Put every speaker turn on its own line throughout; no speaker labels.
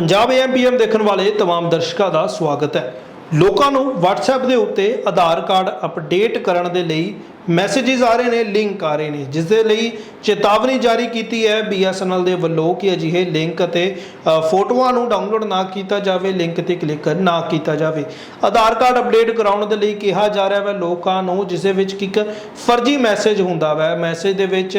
ਪੰਜਾਬ ਐਮਪੀਐਮ ਦੇਖਣ ਵਾਲੇ तमाम ਦਰਸ਼ਕਾਂ ਦਾ ਸਵਾਗਤ ਹੈ। ਲੋਕਾਂ ਨੂੰ WhatsApp ਦੇ ਉੱਤੇ ਆਧਾਰ ਕਾਰਡ ਅਪਡੇਟ ਕਰਨ ਦੇ ਲਈ ਮੈਸੇजेस ਆ ਰਹੇ ਨੇ ਲਿੰਕ ਆ ਰਹੇ ਨੇ, ਜਿਸ ਦੇ ਲਈ ਚੇਤਾਵਨੀ ਜਾਰੀ ਕੀਤੀ ਹੈ BSNL ਦੇ ਵੱਲੋਂ ਕਿ ਅਜਿਹੇ ਲਿੰਕ ਅਤੇ ਫੋਟੋਆਂ ਨੂੰ ਡਾਊਨਲੋਡ ਨਾ ਕੀਤਾ ਜਾਵੇ ਲਿੰਕ ਤੇ ਕਲਿੱਕ ਨਾ ਕੀਤਾ ਜਾਵੇ। ਆਧਾਰ ਕਾਰਡ ਅਪਡੇਟ ਕਰਾਉਣ ਦੇ ਲਈ ਕਿਹਾ ਜਾ ਰਿਹਾ ਹੈ ਲੋਕਾਂ ਨੂੰ, ਜਿਸ ਦੇ ਵਿੱਚ ਇੱਕ ਫਰਜ਼ੀ ਮੈਸੇਜ ਹੁੰਦਾ ਹੈ। ਮੈਸੇਜ ਦੇ ਵਿੱਚ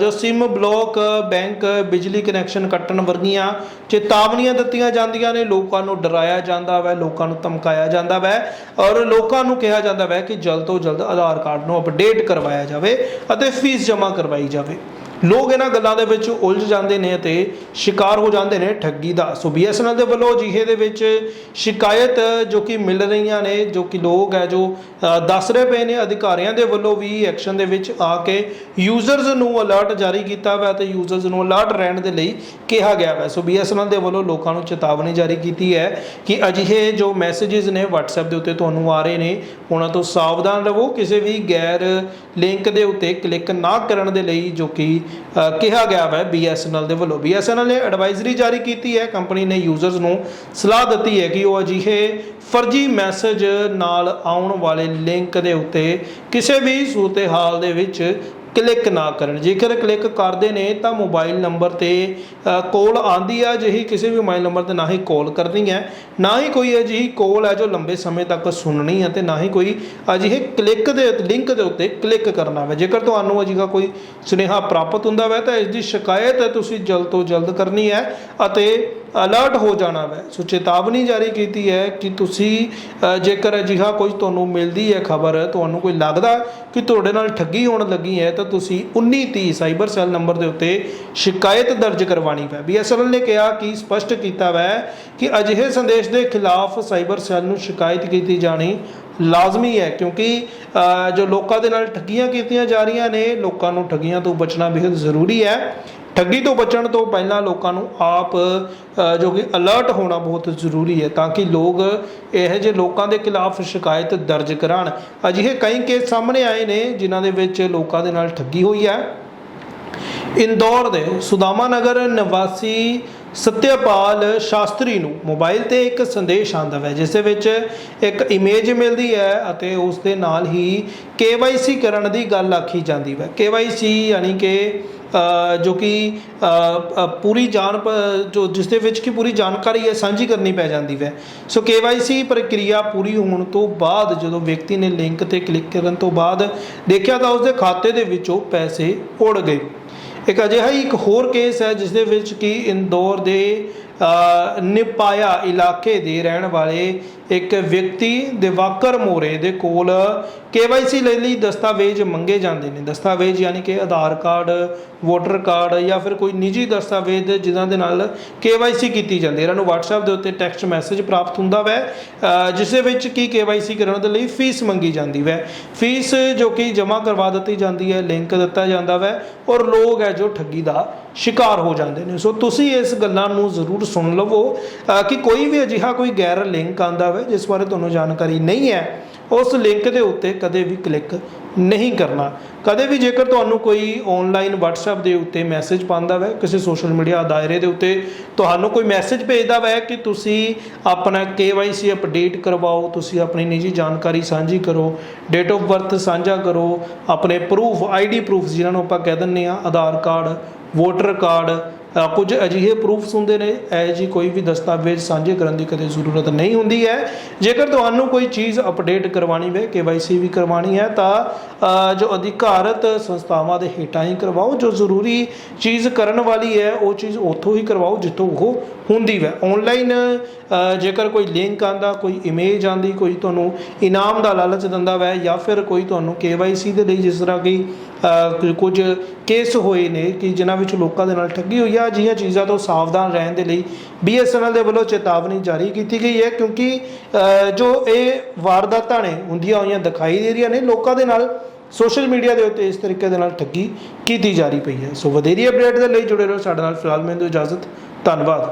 ਜੋ ਸਿਮ ਬਲੌਕ, ਬੈਂਕ, ਬਿਜਲੀ ਕਨੈਕਸ਼ਨ ਕੱਟਣ ਵਰਗੀਆਂ ਚੇਤਾਵਨੀਆਂ ਦਿੱਤੀਆਂ ਜਾਂਦੀਆਂ ਨੇ, ਲੋਕਾਂ ਨੂੰ ਡਰਾਇਆ ਜਾਂਦਾ ਵੈ, ਲੋਕਾਂ ਨੂੰ ਧਮਕਾਇਆ ਜਾਂਦਾ ਵੈ ਔਰ ਲੋਕਾਂ ਨੂੰ ਕਿਹਾ ਜਾਂਦਾ ਵੈ ਕਿ ਜਲਦ ਤੋਂ ਜਲਦ ਆਧਾਰ ਕਾਰਡ ਨੂੰ ਅਪਡੇਟ ਕਰਵਾਇਆ ਜਾਵੇ ਅਤੇ ਫੀਸ ਜਮ੍ਹਾਂ ਕਰਵਾਈ ਜਾਵੇ। ਲੋਕ ਇਹਨਾਂ ਗੱਲਾਂ ਦੇ ਵਿੱਚ ਉਲਝ ਜਾਂਦੇ ਨੇ ਅਤੇ ਸ਼ਿਕਾਰ ਹੋ ਜਾਂਦੇ ਨੇ ਠੱਗੀ ਦਾ। ਸੋ BSNL ਦੇ ਵੱਲੋਂ ਅਜਿਹੇ ਦੇ ਵਿੱਚ ਸ਼ਿਕਾਇਤ ਜੋ ਕਿ ਮਿਲ ਰਹੀਆਂ ਨੇ, ਜੋ ਕਿ ਲੋਕ ਹੈ, ਜੋ ਦੱਸ ਰਹੇ ਪਏ ਨੇ। ਅਧਿਕਾਰੀਆਂ ਦੇ ਵੱਲੋਂ ਵੀ ਐਕਸ਼ਨ ਦੇ ਵਿੱਚ ਆ ਕੇ ਯੂਜ਼ਰਸ ਨੂੰ ਅਲਰਟ ਜਾਰੀ ਕੀਤਾ ਹੋਇਆ ਤੇ ਯੂਜ਼ਰਸ ਨੂੰ ਅਲਰਟ ਰਹਿਣ ਦੇ ਲਈ ਕਿਹਾ ਗਿਆ ਹੈ ਸੋ BSNL ਦੇ ਵੱਲੋਂ ਲੋਕਾਂ ਨੂੰ ਚੇਤਾਵਨੀ ਜਾਰੀ ਕੀਤੀ ਹੈ ਕਿ ਅਜਿਹੇ ਜੋ ਮੈਸੇजेस ਨੇ WhatsApp ਦੇ ਉੱਤੇ ਤੁਹਾਨੂੰ ਆ ਰਹੇ ਨੇ, ਉਹਨਾਂ ਤੋਂ ਸਾਵਧਾਨ ਰਹੋ। ਕਿਸੇ ਵੀ ਗੈਰ ਲਿੰਕ ਦੇ ਉੱਤੇ ਕਲਿੱਕ ਨਾ ਕਰਨ ਦੇ ਲਈ ਜੋ ਕਿ ਕਿਹਾ ਗਿਆ ਹੈ BSNL ਦੇ ਵੱਲੋਂ। BSNL ਨੇ ਐਡਵਾਈਜ਼ਰੀ ਜਾਰੀ ਕੀਤੀ ਹੈ। ਕੰਪਨੀ ਨੇ ਯੂਜ਼ਰਸ ਨੂੰ ਸਲਾਹ ਦਿੱਤੀ ਹੈ ਕਿ ਉਹ ਅਜਿਹੇ ਫਰਜ਼ੀ ਮੈਸੇਜ ਨਾਲ ਆਉਣ ਵਾਲੇ ਲਿੰਕ ਦੇ ਉੱਤੇ ਕਿਸੇ ਵੀ ਸੂਰਤ-ਹਾਲ ਦੇ ਵਿੱਚ ਕਲਿੱਕ ਨਾ ਕਰਨ। ਜੇਕਰ ਕਲਿੱਕ ਕਰਦੇ ਨੇ ਤਾਂ ਮੋਬਾਈਲ ਨੰਬਰ ਤੇ ਕੋਲ ਆਂਦੀ ਆ ਜਿਹੀ ਕਿਸੇ ਵੀ ਮੋਬਾਈਲ ਨੰਬਰ ਤੇ ਨਾ ਹੀ ਕੋਲ ਕਰਨੀ ਹੈ। ਨਾ ਹੀ ਕੋਈ ਅਜਿਹੀ ਕੋਲ ਹੈ ਜੋ ਲੰਬੇ ਸਮੇਂ ਤੱਕ ਸੁਣਨੀ ਹੈ ਤੇ ਨਾ ਹੀ ਕੋਈ ਅਜਿਹੇ ਕਲਿੱਕ ਦੇ, ਲਿੰਕ ਦੇ ਉੱਤੇ ਕਲਿੱਕ ਕਰਨਾ ਹੈ। ਜੇਕਰ ਤੁਹਾਨੂੰ ਅਜਿਹਾ ਕੋਈ ਸੁਨੇਹਾ ਪ੍ਰਾਪਤ ਹੁੰਦਾ ਹੈ ਤਾਂ ਇਸ ਦੀ ਸ਼ਿਕਾਇਤ ਤੁਸੀਂ ਜਲਦ ਤੋਂ ਜਲਦ ਕਰਨੀ ਹੈ ਅਤੇ ਅਲਰਟ ਹੋ ਜਾਣਾ ਹੈ ਸੋ ਚੇਤਾਵਨੀ ਜਾਰੀ ਕੀਤੀ ਹੈ ਕਿ ਤੁਸੀਂ ਜੇਕਰ ਅਜਿਹਾ ਕੋਈ ਤੁਹਾਨੂੰ ਮਿਲਦੀ ਹੈ ਖਬਰ, ਤੁਹਾਨੂੰ ਕੋਈ ਲੱਗਦਾ ਕਿ ਤੁਹਾਡੇ ਨਾਲ ਠੱਗੀ ਹੋਣ ਲੱਗੀ ਹੈ, ਤਾਂ ਤੁਸੀਂ 1930 ਸਾਈਬਰ ਸੈੱਲ ਨੰਬਰ ਦੇ ਉੱਤੇ ਸ਼ਿਕਾਇਤ ਦਰਜ ਕਰਵਾਉਣੀ ਹੈ BSNL ਨੇ ਕਿਹਾ ਕਿ ਸਪਸ਼ਟ ਕੀਤਾ ਹੈ ਕਿ ਅਜਿਹੇ ਸੰਦੇਸ਼ ਦੇ ਖਿਲਾਫ ਸਾਈਬਰ ਸੈੱਲ ਨੂੰ ਸ਼ਿਕਾਇਤ ਕੀਤੀ ਜਾਣੀ ਲਾਜ਼ਮੀ ਹੈ, ਕਿਉਂਕਿ ਜੋ ਲੋਕਾਂ ਦੇ ਨਾਲ ਠੱਗੀਆਂ ਕੀਤੀਆਂ ਜਾ ਰਹੀਆਂ ਨੇ, ਲੋਕਾਂ ਨੂੰ ਠੱਗੀਆਂ ਤੋਂ ਬਚਣਾ ਬੇहद ਜ਼ਰੂਰੀ ਹੈ। ਠੱਗੀ ਤੋਂ ਬਚਣ ਤੋਂ ਪਹਿਲਾਂ ਲੋਕਾਂ ਨੂੰ ਆਪ ਜੋ ਕਿ ਅਲਰਟ ਹੋਣਾ ਬਹੁਤ ਜ਼ਰੂਰੀ ਹੈ ਤਾਂ ਕਿ ਲੋਕ ਇਹੋ ਜਿਹੇ ਲੋਕਾਂ ਦੇ ਖਿਲਾਫ ਸ਼ਿਕਾਇਤ ਦਰਜ ਕਰਾਉਣ ਅਜਿਹੇ ਕਈ ਕੇਸ ਸਾਹਮਣੇ ਆਏ ਨੇ ਜਿਨ੍ਹਾਂ ਦੇ ਵਿੱਚ ਲੋਕਾਂ ਦੇ ਨਾਲ ਠੱਗੀ ਹੋਈ ਹੈ। ਇੰਦੌਰ ਦੇ ਸੁਦਾਮਾ ਨਗਰ ਨਿਵਾਸੀ ਸਤਿਆਪਾਲ ਸ਼ਾਸਤਰੀ ਨੂੰ ਮੋਬਾਈਲ ਤੇ ਇੱਕ ਸੰਦੇਸ਼ ਆਉਂਦਾ ਹੈ ਜਿਸ ਦੇ ਵਿੱਚ ਇੱਕ ਇਮੇਜ ਮਿਲਦੀ ਹੈ ਅਤੇ ਉਸ ਦੇ ਨਾਲ ਹੀ KYC ਕਰਨ ਦੀ ਗੱਲ ਆਖੀ ਜਾਂਦੀ ਹੈ KYC ਯਾਨੀ ਕਿ ਜੋ ਕਿ ਪੂਰੀ ਜਾਣ ਪ- ਜੋ ਜਿਸ ਦੇ ਵਿੱਚ ਕਿ ਪੂਰੀ ਜਾਣਕਾਰੀ ਹੈ, ਸਾਂਝੀ ਕਰਨੀ ਪੈ ਜਾਂਦੀ ਹੈ ਸੋ KYC ਪ੍ਰਕਿਰਿਆ ਪੂਰੀ ਹੋਣ ਤੋਂ ਬਾਅਦ ਜਦੋਂ ਵਿਅਕਤੀ ਨੇ ਲਿੰਕ ਤੇ ਕਲਿੱਕ ਕਰਨ ਤੋਂ ਬਾਅਦ ਦੇਖਿਆ ਤਾਂ ਉਸਦੇ ਖਾਤੇ ਦੇ ਵਿੱਚੋਂ ਪੈਸੇ ਉੱਡ ਗਏ। ਇੱਕ ਅਜਿਹਾ ਹੀ ਇੱਕ ਹੋਰ ਕੇਸ ਹੈ ਜਿਸ ਦੇ ਵਿੱਚ ਕਿ ਇੰਦੌਰ ਦੇ ਨਿਪਾਇਆ ਇਲਾਕੇ ਦੇ ਰਹਿਣ ਵਾਲੇ ਇੱਕ ਵਿਅਕਤੀ ਦਿਵਾਕਰ ਮੋਰੇ ਦੇ ਕੋਲ KYC ਲਈ ਲਈ ਦਸਤਾਵੇਜ਼ ਮੰਗੇ ਜਾਂਦੇ ਨੇ। ਦਸਤਾਵੇਜ਼ ਯਾਨੀ ਕਿ ਆਧਾਰ ਕਾਰਡ ਵੋਟਰ ਕਾਰਡ ਜਾਂ ਫਿਰ ਕੋਈ ਨਿੱਜੀ ਦਸਤਾਵੇਜ਼ ਜਿਨ੍ਹਾਂ ਦੇ ਨਾਲ KYC ਕੀਤੀ ਜਾਂਦੀ ਹੈ। ਇਹਨਾਂ ਨੂੰ WhatsApp ਦੇ ਉੱਤੇ ਟੈਕਸਟ ਮੈਸੇਜ ਪ੍ਰਾਪਤ ਹੁੰਦਾ ਵੈ। ਅ, ਜਿਸ ਦੇ ਵਿੱਚ ਕੀ KYC ਕਰਨ ਦੇ ਲਈ ਫੀਸ ਮੰਗੀ ਜਾਂਦੀ ਵੈ। ਫੀਸ ਜੋ ਕਿ ਜਮ੍ਹਾਂ ਕਰਵਾ ਦਿੱਤੀ ਜਾਂਦੀ ਹੈ ਲਿੰਕ ਦਿੱਤਾ ਜਾਂਦਾ ਵੈ ਔਰ ਲੋਕ ਹੈ ਜੋ ਠੱਗੀ ਦਾ ਸ਼ਿਕਾਰ ਹੋ ਜਾਂਦੇ ਨੇ। ਸੋ ਤੁਸੀਂ ਇਸ ਗੱਲਾਂ ਨੂੰ ਜ਼ਰੂਰ ਸੁਣ ਲਵੋ ਕਿ ਕੋਈ ਵੀ ਅਜਿਹਾ ਕੋਈ ਗੈਰ ਲਿੰਕ ਆਂਦਾ ਵੇ, ਜਿਸ ਬਾਰੇ ਤੁਹਾਨੂੰ ਜਾਣਕਾਰੀ ਨਹੀਂ ਹੈ, ਉਸ ਲਿੰਕ ਦੇ ਉੱਤੇ ਕਦੇ ਵੀ ਕਲਿੱਕ ਨਹੀਂ ਕਰਨਾ। ਕਦੇ ਵੀ ਜੇਕਰ ਤੁਹਾਨੂੰ ਕੋਈ ਆਨਲਾਈਨ WhatsApp ਦੇ ਉੱਤੇ ਮੈਸੇਜ ਪਾਉਂਦਾ ਵੈ, ਕਿਸੇ ਸੋਸ਼ਲ ਮੀਡੀਆ ਦਾਇਰੇ ਦੇ ਉੱਤੇ ਤੁਹਾਨੂੰ ਕੋਈ ਮੈਸੇਜ ਭੇਜਦਾ ਵੈ ਕਿ ਤੁਸੀਂ ਆਪਣਾ KYC ਅਪਡੇਟ ਕਰਵਾਓ, ਤੁਸੀਂ ਆਪਣੀ ਨਿੱਜੀ ਜਾਣਕਾਰੀ ਸਾਂਝੀ ਕਰੋ ਡੇਟ ਆਫ ਬਰਥ ਸਾਂਝਾ ਕਰੋ, ਆਪਣੇ ਪ੍ਰੂਫ ਆਈਡੀ ਪ੍ਰੂਫ ਜਿਨ੍ਹਾਂ ਨੂੰ ਆਪਾਂ ਕਹਿ ਦਿੰਦੇ ਆ ਆਧਾਰ ਕਾਰਡ ਵੋਟਰ ਕਾਰਡ ਕੁਝ ਅਜਿਹੇ ਪ੍ਰੂਫਸ ਹੁੰਦੇ ਨੇ, ਇਹ ਜੀ ਕੋਈ ਵੀ ਦਸਤਾਵੇਜ਼ ਸਾਂਝੇ ਕਰਨ ਦੀ ਕਦੇ ਜ਼ਰੂਰਤ ਨਹੀਂ ਹੁੰਦੀ ਹੈ। ਜੇਕਰ ਤੁਹਾਨੂੰ ਕੋਈ ਚੀਜ਼ ਅਪਡੇਟ ਕਰਵਾਣੀ ਵੇ, KYC ਵੀ ਕਰਵਾਣੀ ਹੈ, ਤਾਂ ਜੋ ਅਧਿਕਾਰਤ ਸੰਸਥਾਵਾਂ ਦੇ ਹੇਠਾਂ ਹੀ ਕਰਵਾਓ। ਜੋ ਜ਼ਰੂਰੀ ਚੀਜ਼ ਕਰਨ ਵਾਲੀ ਹੈ, ਉਹ ਚੀਜ਼ ਉੱਥੋਂ ਹੀ ਕਰਵਾਓ, ਜਿੱਥੋਂ ਉਹ ਹੁੰਦੀ ਹੈ ਆਨਲਾਈਨ ਜੇਕਰ ਕੋਈ ਲਿੰਕ ਆਂਦਾ, ਕੋਈ ਇਮੇਜ ਆਂਦੀ, ਕੋਈ ਤੁਹਾਨੂੰ ਇਨਾਮ ਦਾ ਲਾਲਚ ਦਿੰਦਾ ਵੈ, ਜਾਂ ਫਿਰ ਕੋਈ ਤੁਹਾਨੂੰ KYC ਦੇ ਲਈ ਜਿਸ ਤਰ੍ਹਾਂ ਕਿ ਕੁਝ ਕੇਸ ਹੋਏ ਨੇ ਕਿ ਜਿਨ੍ਹਾਂ ਵਿੱਚ ਲੋਕਾਂ ਦੇ ਨਾਲ ਠੱਗੀ ਹੋਈ ਆ, ਅਜਿਹੀਆਂ ਚੀਜ਼ਾਂ ਤੋਂ ਸਾਵਧਾਨ ਰਹਿਣ ਦੇ ਲਈ BSNL ਦੇ ਵੱਲੋਂ ਚੇਤਾਵਨੀ ਜਾਰੀ ਕੀਤੀ ਗਈ ਹੈ ਕਿਉਂਕਿ ਜੋ ਇਹ ਵਾਰਦਾਤਾਂ ਨੇ, ਹੁੰਦੀਆਂ ਹੋਈਆਂ ਦਿਖਾਈ ਦੇ ਰਹੀਆਂ ਨੇ, ਲੋਕਾਂ ਦੇ ਨਾਲ ਸੋਸ਼ਲ ਮੀਡੀਆ ਦੇ ਉੱਤੇ ਇਸ ਤਰੀਕੇ ਦੇ ਨਾਲ ਠੱਗੀ ਕੀਤੀ ਜਾ ਰਹੀ ਪਈ ਹੈ। ਸੋ ਵਧੇਰੀ ਅਪਡੇਟ ਦੇ ਲਈ ਜੁੜੇ ਰਹੋ ਸਾਡੇ ਨਾਲ ਫਿਲਹਾਲ, ਮੈਨੂੰ ਇਜਾਜ਼ਤ, ਧੰਨਵਾਦ।